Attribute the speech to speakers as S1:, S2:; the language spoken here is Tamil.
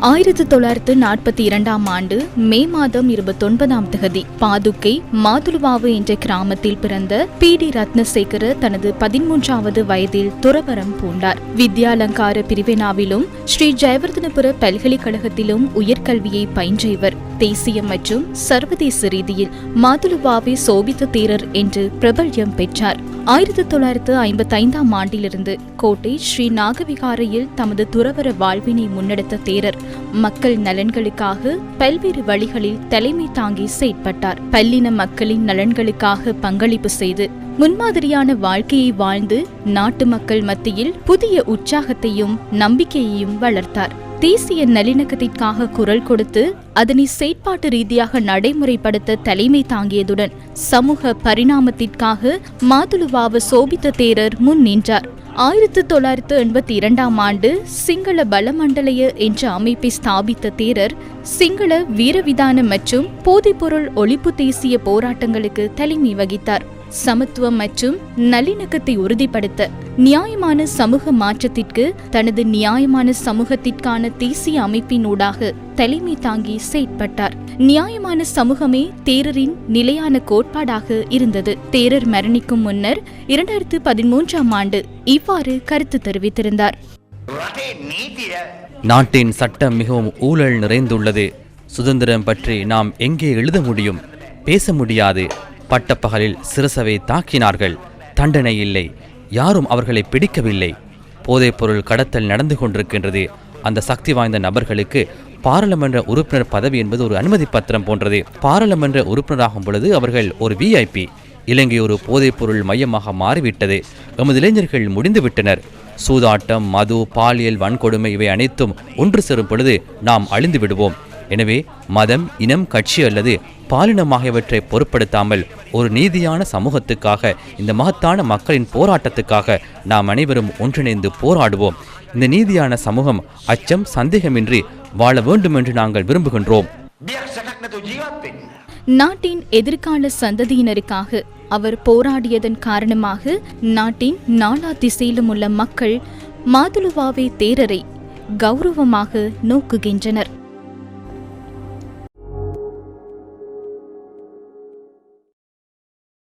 S1: ஆயிரத்தி தொள்ளாயிரத்து நாற்பத்தி இரண்டாம் ஆண்டு மே மாதம் இருபத்தொன்பதாம் தகுதி பாதுக்கை மாதுலுவாவு என்ற கிராமத்தில் பிறந்த பி டி ரத்னசேகர தனது பதிமூன்றாவது வயதில் துறவரம் பூண்டார். வித்யாலங்கார பிரிவினாவிலும் ஸ்ரீ ஜெயவர்தனபுர பல்கலைக்கழகத்திலும் உயர்கல்வியை பயின்ற இவர் தேசிய மற்றும் சர்வதேச ரீதியில் மாதுலுவாவே சோபித்த தேரர் என்று பிரபல்யம் பெற்றார். ஆயிரத்தி தொள்ளாயிரத்து ஐம்பத்தி ஐந்தாம் ஆண்டிலிருந்து கோட்டை ஸ்ரீ நாகவிகாரையில் தமது துறவர வாழ்வினை முன்னெடுத்த தேரர் மக்கள் நலன்களுக்காக பல்வேறு வழிகளில் தலைமை தாங்கி செயற்பட்டார். பல்லின மக்களின் நலன்களுக்காக பங்களிப்பு செய்து முன்மாதிரியான வாழ்க்கையை வாழ்ந்து நாட்டு மக்கள் மத்தியில் புதிய உற்சாகத்தையும் நம்பிக்கையையும் வளர்த்தார். தேசிய நல்லிணக்கத்திற்காக குரல் கொடுத்து அதனை செயற்பாட்டு ரீதியாக நடைமுறைப்படுத்த தலைமை தாங்கியதுடன் சமூக பரிணாமத்திற்காக மாதுலுவாவ சோபித்த தேரர் முன் நின்றார். ஆயிரத்து தொள்ளாயிரத்து எண்பத்தி இரண்டாம் ஆண்டு சிங்கள பலமண்டலய என்ற அமைப்பை ஸ்தாபித்த தேரர் சிங்கள வீரவிதான மற்றும் போதைப்பொருள் ஒழிப்பு தேசிய போராட்டங்களுக்கு தலைமை வகித்தார். சமத்துவம் மற்றும் நல்லிணக்கத்தை உறுதிப்படுத்த நியாயமான சமூக மாற்றத்திற்கு தனது நியாயமான சமூகத்திற்கான தேசிய அமைப்பினூடாக தலைமை தாங்கி செயற்பட்டார். நியாயமான சமூகமே தேரரின் நிலையான கோட்பாடாக இருந்தது. தேரர் மரணிக்கும் முன்னர் இரண்டாயிரத்து பதிமூன்றாம் ஆண்டு இவ்வாறு கருத்து தெரிவித்திருந்தார்.
S2: நாட்டின் சட்டம் மிகவும் ஊழல் நிறைந்துள்ளது. சுதந்திரம் பற்றி நாம் எங்கே எழுத முடியும்? பேச முடியாது. பட்டப்பகலில் சிறுசவை தாக்கினார்கள். தண்டனை இல்லை. யாரும் அவர்களை பிடிக்கவில்லை. போதைப்பொருள் கடத்தல் நடந்து கொண்டிருக்கின்றது. அந்த சக்தி வாய்ந்த நபர்களுக்கு பாராளுமன்ற உறுப்பினர் பதவி என்பது ஒரு அனுமதி பத்திரம் போன்றது. பாராளுமன்ற உறுப்பினராகும் பொழுது அவர்கள் ஒரு விஐபி இலங்கை ஒரு போதைப்பொருள் மையமாக மாறிவிட்டது. எமது இளைஞர்கள் முடிந்துவிட்டனர். சூதாட்டம் மது பாலியல் வன்கொடுமை இவை அனைத்தும் ஒன்று சேரும் பொழுது நாம் அழிந்து விடுவோம் எனவே மதம் இனம் கட்சி அல்லது பாலினம் ஆகியவற்றை பொருட்படுத்தாமல் ஒரு நீதியான சமூகத்துக்காக இந்த மகத்தான மக்களின் போராட்டத்துக்காக நாம் அனைவரும் ஒன்றிணைந்து போராடுவோம். இந்த நீதியான சமூகம் அச்சம் சந்தேகமின்றி வாழ வேண்டும் என்று நாங்கள் விரும்புகின்றோம்.
S1: நாட்டின் எதிர்கால சந்ததியினருக்காக அவர் போராடியதன் காரணமாக நாட்டின் நாலா திசையிலும் உள்ள மக்கள் மாதுலுவாவே தேரரை கௌரவமாக நோக்குகின்றனர்.